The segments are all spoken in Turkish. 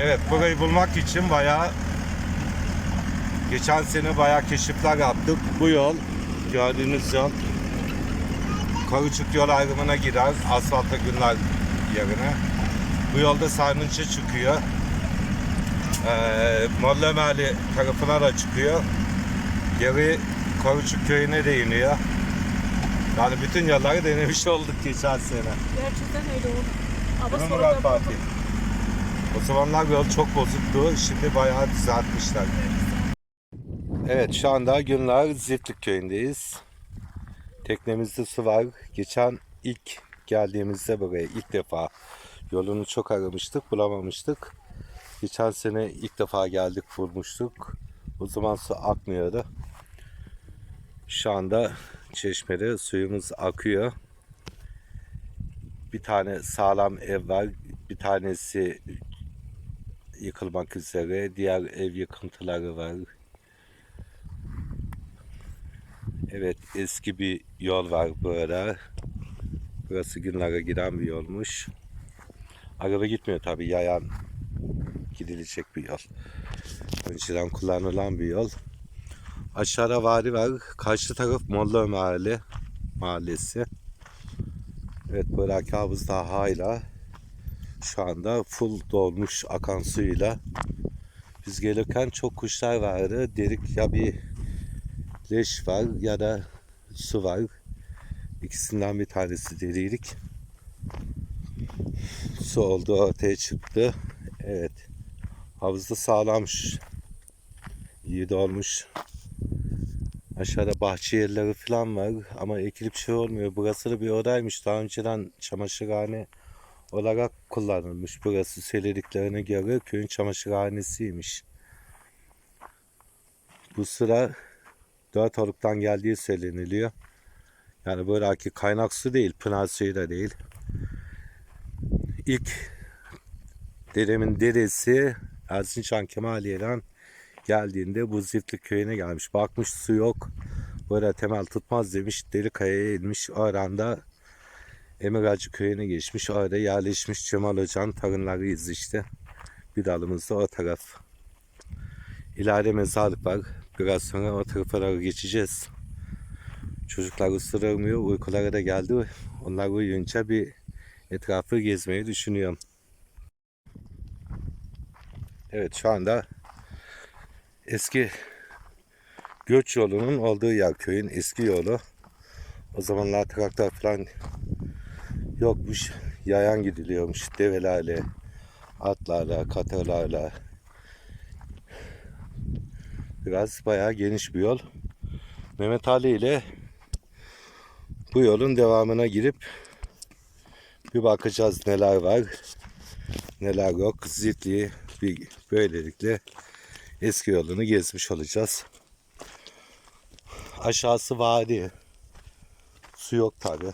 Evet burayı bulmak için bayağı geçen sene bayağı keşifler yaptık. Bu yol gördüğünüz yol Karıçık yol ayrımına gider asfalta günler yerine. Bu yolda Sarnıç'a çıkıyor. Ee, Mollamerli tarafına da çıkıyor. Geri Karıçık köyüne de iniyor. Yani bütün yolları denemiş olduk geçen sene. Gerçekten öyle oldu. Ama sonra da Fatih? O zamanlar yol çok bozuktu. Şimdi bayağı düzeltmişler. Evet şu anda Günler Ziflik köyündeyiz. Teknemizde su var. Geçen ilk geldiğimizde buraya ilk defa yolunu çok aramıştık bulamamıştık. Geçen sene ilk defa geldik bulmuştuk. O zaman su akmıyordu. Şu anda çeşmede suyumuz akıyor. Bir tane sağlam ev var. Bir tanesi yıkılmak üzere. Diğer ev yıkıntıları var. Evet eski bir yol var burada. Burası günlere giden bir yolmuş. Araba gitmiyor tabi yayan gidilecek bir yol. Önceden kullanılan bir yol. Aşağıda vadi var. Karşı taraf Molla Mahalle mahallesi. Evet buradaki havuz da hala şu anda full dolmuş akan suyuyla. Biz gelirken çok kuşlar vardı. Dedik ya bir leş var ya da su var. İkisinden bir tanesi deliydik. Su oldu ortaya çıktı. Evet. Havuzda sağlammış. İyi dolmuş. Aşağıda bahçe yerleri falan var ama ekilip şey olmuyor. Burası da bir odaymış. Daha önceden çamaşırhane olarak kullanılmış. Burası söylediklerine göre köyün çamaşırhanesiymiş. Bu sıra dört oluktan geldiği söyleniliyor. Yani buradaki kaynak su değil, pınar suyu da değil. İlk dedemin dedesi Erzincan Kemaliye'den geldiğinde bu Ziftlik köyüne gelmiş. Bakmış su yok. Böyle temel tutmaz demiş. Delikaya'ya inmiş. O aranda Emiracı köyüne geçmiş. Orada yerleşmiş Cemal Hoca'nın tarımlarıyız işte. Bir dalımız da o taraf. İleride mezarlık var. Biraz sonra o tarafa doğru geçeceğiz. Çocuklar ısırılmıyor. Uykuları da geldi. Onlar uyuyunca bir etrafı gezmeyi düşünüyorum. Evet şu anda eski göç yolunun olduğu yer köyün eski yolu. O zamanlar traktör falan yokmuş. Yayan gidiliyormuş develerle, atlarla, katırlarla. Biraz bayağı geniş bir yol. Mehmet Ali ile bu yolun devamına girip bir bakacağız neler var, neler yok. Zitli bir böylelikle eski yolunu gezmiş olacağız. Aşağısı vadi. Su yok tabi.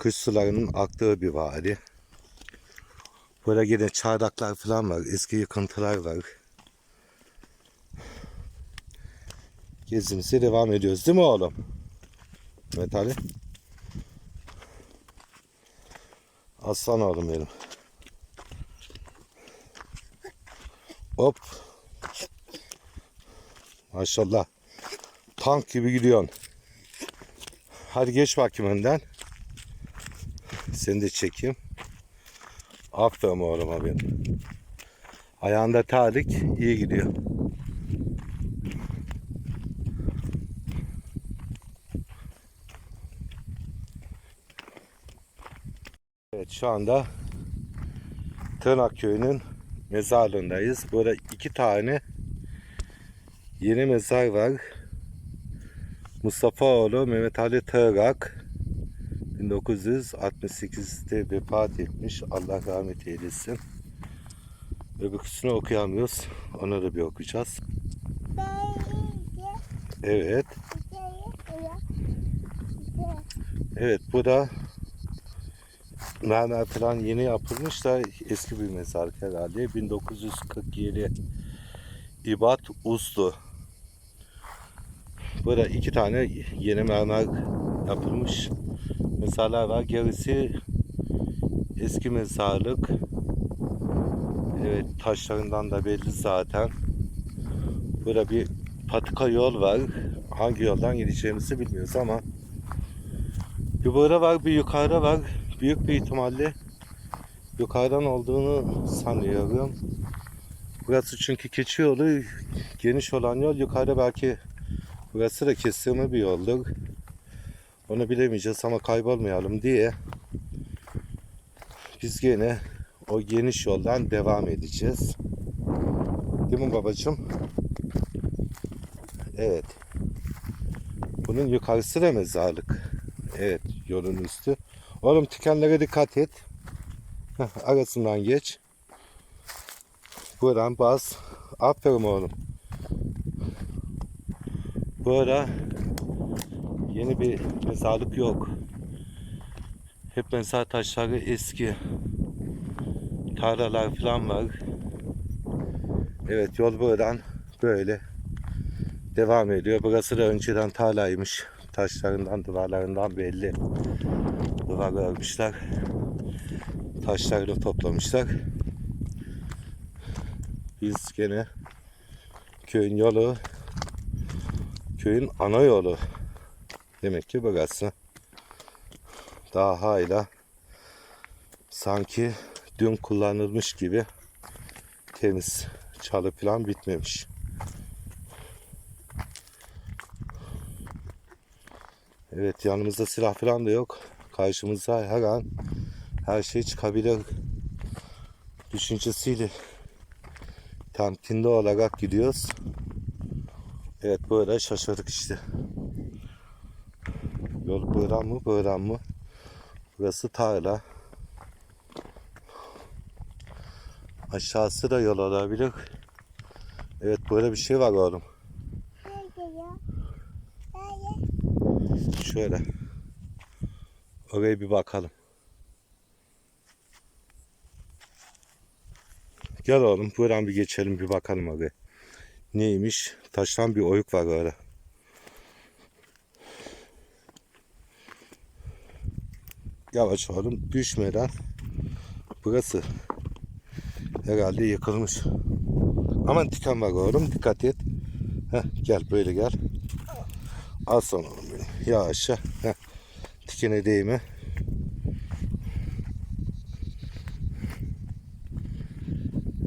Kış sularının aktığı bir vadi. Burada yine çardaklar falan var. Eski yıkıntılar var. Gezimize devam ediyoruz değil mi oğlum? Evet Ali. Aslan oğlum benim. Hop. Maşallah. Tank gibi gidiyorsun. Hadi geç bakayım önden. Seni de çekeyim. Aferin oğlum benim. Ayağında terlik iyi gidiyor. Evet şu anda Tırnak Köyü'nün mezarlığındayız. Burada iki tane yeni mezar var. Mustafaoğlu Mehmet Ali Tırnak 1968'de vefat etmiş. Allah rahmet eylesin. Öbürküsünü okuyamıyoruz. Onu da bir okuyacağız. Evet. Evet bu da mermer falan yeni yapılmış da eski bir mezarlık herhalde. 1947 İbat Uslu. Burada iki tane yeni mermer yapılmış mezarlar var. Gerisi eski mezarlık. Evet taşlarından da belli zaten. Burada bir patika yol var. Hangi yoldan gideceğimizi bilmiyoruz ama bir burada var bir yukarıda var. Büyük bir ihtimalle yukarıdan olduğunu sanıyorum. Burası çünkü keçi yolu geniş olan yol yukarıda belki burası da kesimi bir yoldur. Onu bilemeyeceğiz ama kaybolmayalım diye biz gene o geniş yoldan devam edeceğiz. Değil mi babacığım? Evet. Bunun yukarısı da mezarlık. Evet yolun üstü. Oğlum tikenlere dikkat et. Heh, arasından geç. Buradan bas. Aferin oğlum. Burada yeni bir mezarlık yok. Hep mezar taşları eski. Tarlalar falan var. Evet yol buradan böyle devam ediyor. Burası da önceden tarlaymış. Taşlarından, duvarlarından belli. Duvar örmüşler. Taşları toplamışlar. Biz gene köyün yolu köyün ana yolu demek ki burası. Daha hala sanki dün kullanılmış gibi temiz çalı falan bitmemiş. Evet yanımızda silah falan da yok. Karşımıza her an her şey çıkabilir düşüncesiyle temkinli olarak gidiyoruz. Evet böyle şaşırdık işte. Yol buradan mı buradan mı? Burası tarla. Aşağısı da yol olabilir. Evet böyle bir şey var oğlum. Şöyle. Oraya bir bakalım. Gel oğlum buradan bir geçelim bir bakalım oraya. Neymiş? Taştan bir oyuk var orada. Yavaş oğlum düşmeden. Burası herhalde yıkılmış. Aman diken var oğlum dikkat et. Heh, gel böyle gel. Al sonra oğlum benim. Yavaşça. Heh. Dikene değme.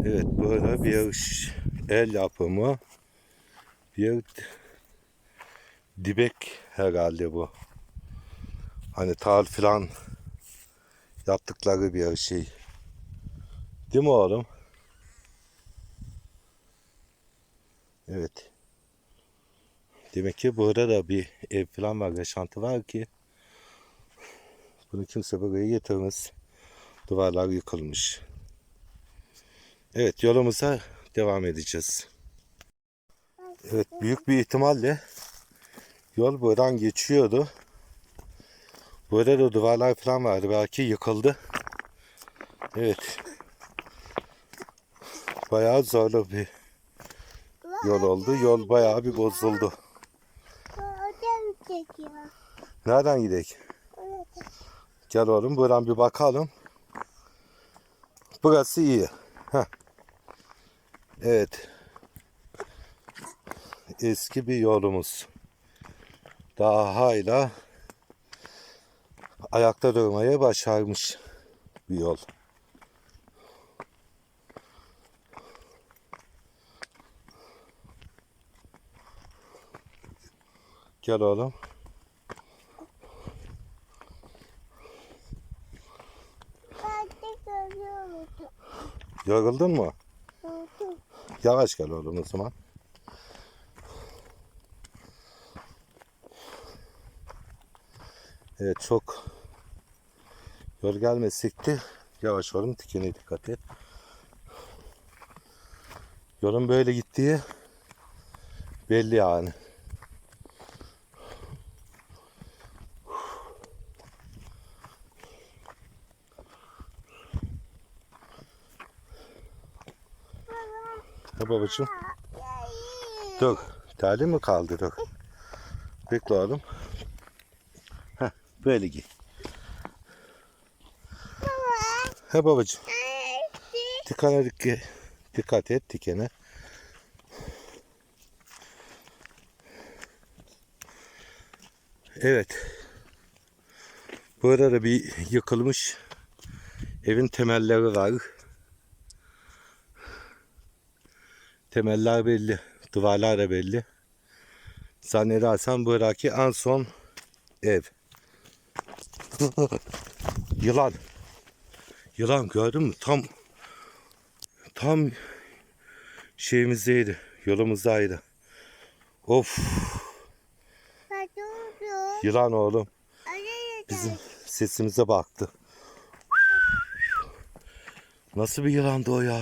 Evet böyle bir el yapımı bir dibek herhalde bu. Hani tal filan yaptıkları bir şey. Değil mi oğlum? Evet. Demek ki burada da bir ev falan var, yaşantı var ki bunu kimse buraya getirmez. Duvarlar yıkılmış. Evet yolumuza devam edeceğiz. Evet büyük bir ihtimalle yol buradan geçiyordu. Burada da duvarlar falan vardı. Belki yıkıldı. Evet. Bayağı zorlu bir yol oldu. Yol bayağı bir bozuldu. Nereden gidelim? Gel oğlum buradan bir bakalım. Burası iyi. Heh. Evet. Eski bir yolumuz. Daha hala ayakta durmaya başarmış bir yol. Gel oğlum. Yoruldun mu? Yavaş gel oğlum o zaman. Evet çok yol gelmesekti. Yavaş oğlum dikene dikkat et. Yolun böyle gittiği belli yani. Ha babacığım. Dur. Tali mi kaldı dur. Bekle oğlum. Heh, böyle giy. He babacığım. tikana dikkat, dikkat et tikene. Evet. Burada da bir yıkılmış evin temelleri var. Temeller belli. Duvarlar da belli. Zannedersem buradaki en son ev. Yılan. Yılan gördün mü? Tam tam şeyimizdeydi. Yolumuzdaydı. Of. Yılan oğlum. Bizim sesimize baktı. Nasıl bir yılandı o ya?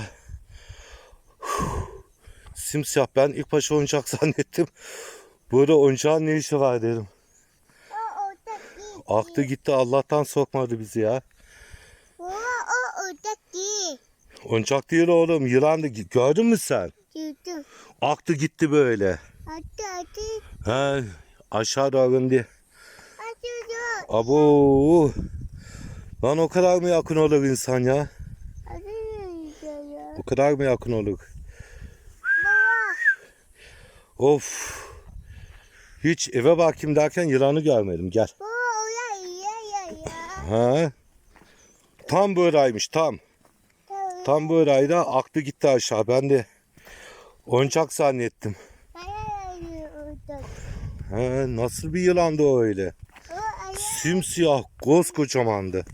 Simsiyah. Ben ilk başta oyuncak zannettim. Burada oyuncağın ne işi var dedim. Aktı gitti Allah'tan sokmadı bizi ya. Oyuncak değil oğlum yılandı. Gördün mü sen? Aktı gitti böyle. He, aşağı doğru indi. Abo. Lan o kadar mı yakın olur insan ya? O kadar mı yakın olur? Of. Hiç eve bakayım derken yılanı görmedim. Gel. Ha? Tam buradaymış tam. Tam buradaydı aktı gitti aşağı. Ben de oyuncak zannettim. Ha, nasıl bir yılandı o öyle? Simsiyah koskocamandı.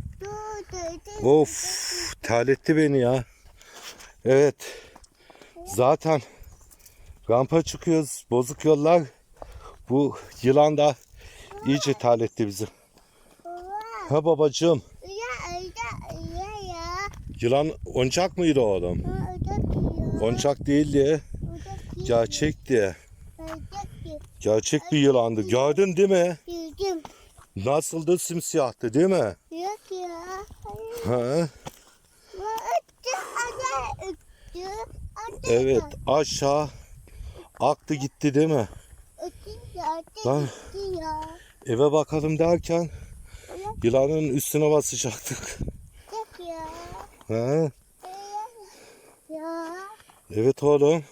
Of terletti beni ya. Evet. Zaten rampa çıkıyoruz. Bozuk yollar. Bu yılan da iyice terletti bizi. Ha babacığım. Yılan oyuncak mıydı oğlum? Oyuncak değildi. Gerçekti. Gerçek bir yılandı. Gördün değil mi? Yüzüm. Nasıldı simsiyahtı değil mi? Yok ya. Ha? Öttü, ada öttü. Evet aşağı aktı gitti değil mi? Öttü ya, Lan. öttü ya. Eve bakalım derken yılanın üstüne basacaktık. Yok ya. Ha? Ya. Evet oğlum.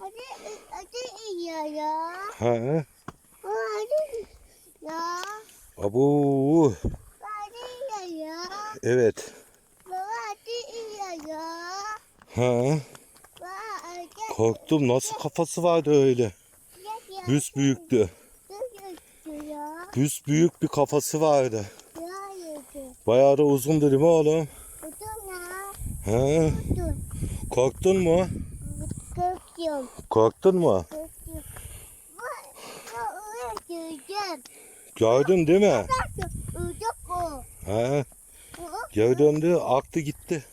Hadi, hadi ya ya. Ha? Hadi ya. Abu. Hadi ya ya. Evet. Hadi ya ya. Hadi Korktum. Nasıl kafası vardı öyle? Büs büyüktü. Büs büyük bir kafası vardı. Bayağı da uzundu değil mi oğlum? Ha? Öttü. Korktun mu? Korkuyorum. Korktun mu? Öldüreceğim. Gördün değil mi? O, Geri döndü, aktı gitti.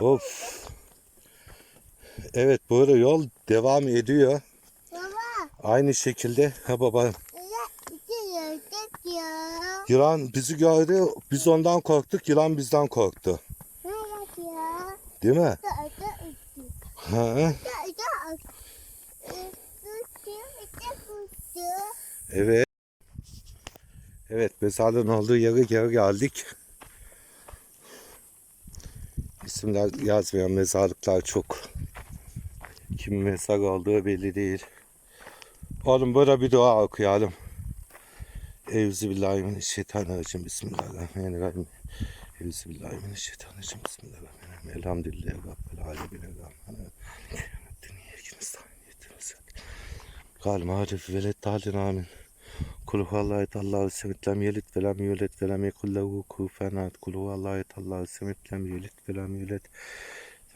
Of. Evet böyle yol devam ediyor. Baba, Aynı şekilde. Ha baba. ya, iki öldük ya. Yılan bizi gördü. Biz ondan korktuk. Yılan bizden korktu. Değil mi? Ha? Evet. Evet mezarlığın olduğu yere geri geldik. İsimler yazmayan mezarlıklar çok. Kim mezar olduğu belli değil. Oğlum burada bir dua okuyalım. Euzubillahimineşşeytanirracim. Bismillahirrahmanirrahim. Euzubillahimineşşeytanirracim. Bismillahirrahmanirrahim. Elhamdülillahi Rabbil alemin. Tanıyetimiz. Kal ma'rif velet talin amin. Kul huvallahu Allahu semet lem yelit ve lem yulet ve lem yekul lehu kufuven ahad. Kul huvallahu Allahu semet lem yelit ve lem yulet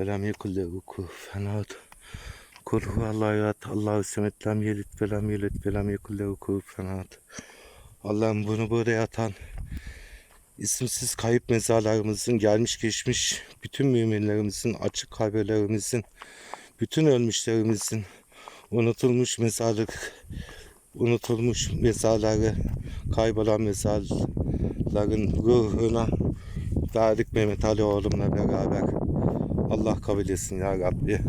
ve lem yekul lehu kufuven ahad. Kul huvallahu Allahu semet lem yelit ve lem yulet ve lem yekul lehu kufuven ahad. Allah'ım bunu buraya atan isimsiz kayıp mezarlarımızın gelmiş geçmiş bütün müminlerimizin açık kabirlerimizin bütün ölmüşlerimizin unutulmuş mezarlık unutulmuş mezarları kaybolan mezarların ruhuna verdik Mehmet Ali oğlumla beraber. Allah kabul etsin ya Rabbi.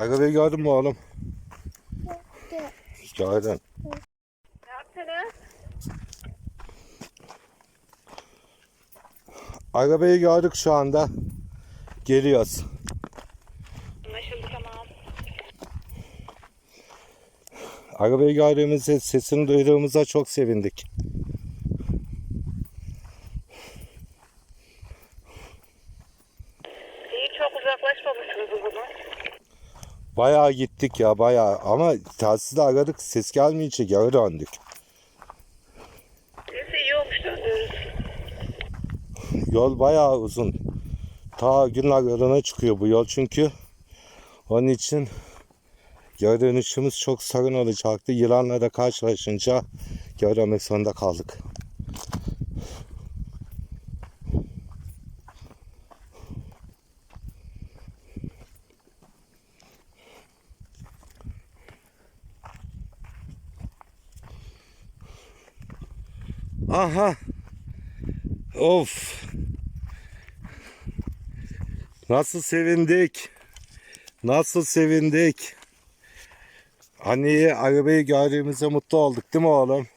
Arabayı gördün mü oğlum? Gördüm. gördünüz? Arabayı gördük şu anda. Geliyoruz. Anlaşıldı tamam. Arabayı gördüğümüzde sesini duyduğumuzda çok sevindik. İyi çok uzaklaşmamışsınız o zaman. Bayağı gittik ya bayağı ama telsizde aradık ses gelmeyince geri döndük. Neyse iyi olmuş döndürürüz. Yol bayağı uzun. Ta yoluna çıkıyor bu yol çünkü. Onun için geri dönüşümüz çok sorun olacaktı. Yılanla da karşılaşınca geri dönmek zorunda kaldık. Aha. Of. Nasıl sevindik. Nasıl sevindik. Anneyi arabayı gördüğümüzde mutlu olduk değil mi oğlum?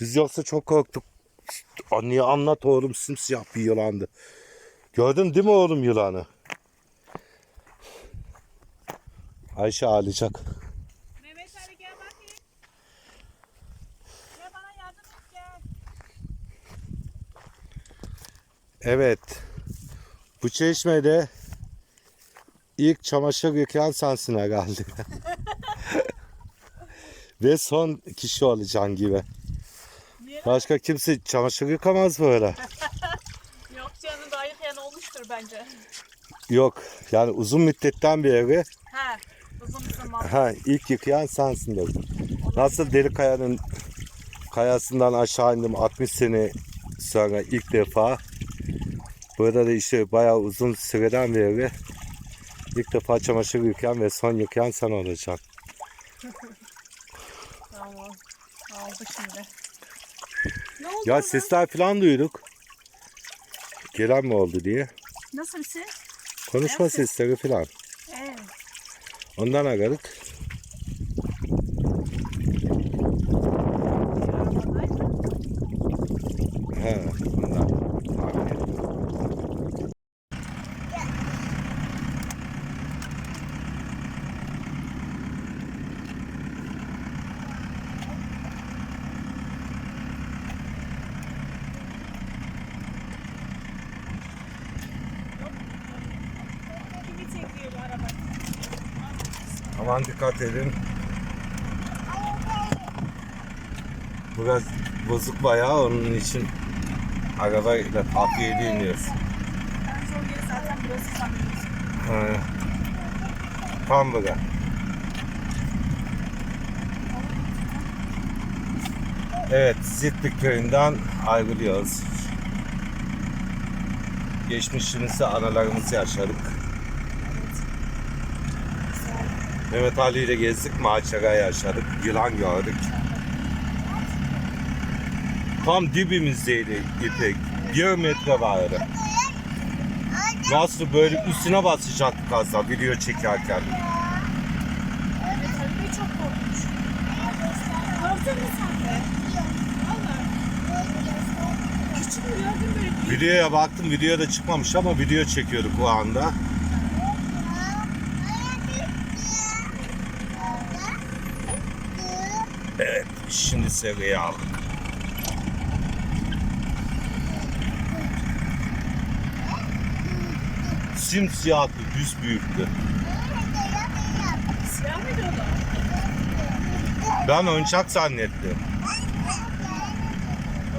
Biz yoksa çok korktuk. Anneye anlat oğlum simsiyah bir yılandı. Gördün değil mi oğlum yılanı? Ayşe ağlayacak. Mehmet Ali gel bakayım. Gel bana yardım et gel. Evet. Bu çeşmede ilk çamaşır yıkayan sensin herhalde. Ve son kişi olacaksın gibi. Niye? Başka kimse çamaşır yıkamaz böyle. Yok canım daha yıkayan olmuştur bence. Yok. Yani uzun müddetten beri He. Uzun zaman. ha, ilk yıkayan sensin dedim. Nasıl deli kayanın kayasından aşağı indim 60 sene sonra ilk defa. Burada da işte bayağı uzun süreden beri ilk defa çamaşır yıkayan ve son yıkayan sen olacaksın. Tamam. Aldı şimdi. Ne oldu Ya ona? sesler falan duyduk. Gelen mi oldu diye. Nasıl bir ses? Konuşma ses? sesleri falan. Evet. Ondan aradık. Arabadaydı. He, ondan. tahmin ettim. Kimi çekiyor bu araba? Aman dikkat edin. Biraz bozuk bayağı onun için takviye yeri zaten burası sanıyoruz. Aynen. Tam burada. Evet, Zitlik köyünden ayrılıyoruz. Geçmişimizde analarımızı yaşadık. Mehmet Ali ile gezdik, macera yaşadık, yılan gördük. Tam dibimizdeydi İpek. Bir metre vardı. Nasıl böyle üstüne basacaktık az daha video çekerken. Videoya baktım, video da çıkmamış ama video çekiyorduk o anda. Evet, şimdi seriye aldık. Simsiyahtı, düz büyüktü. Ben oyuncak zannettim.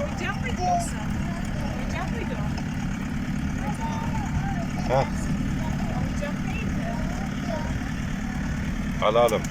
Oyuncak mıydı yoksa? Oyuncak mıydı o? Heh, Oyuncak değildi. alalım.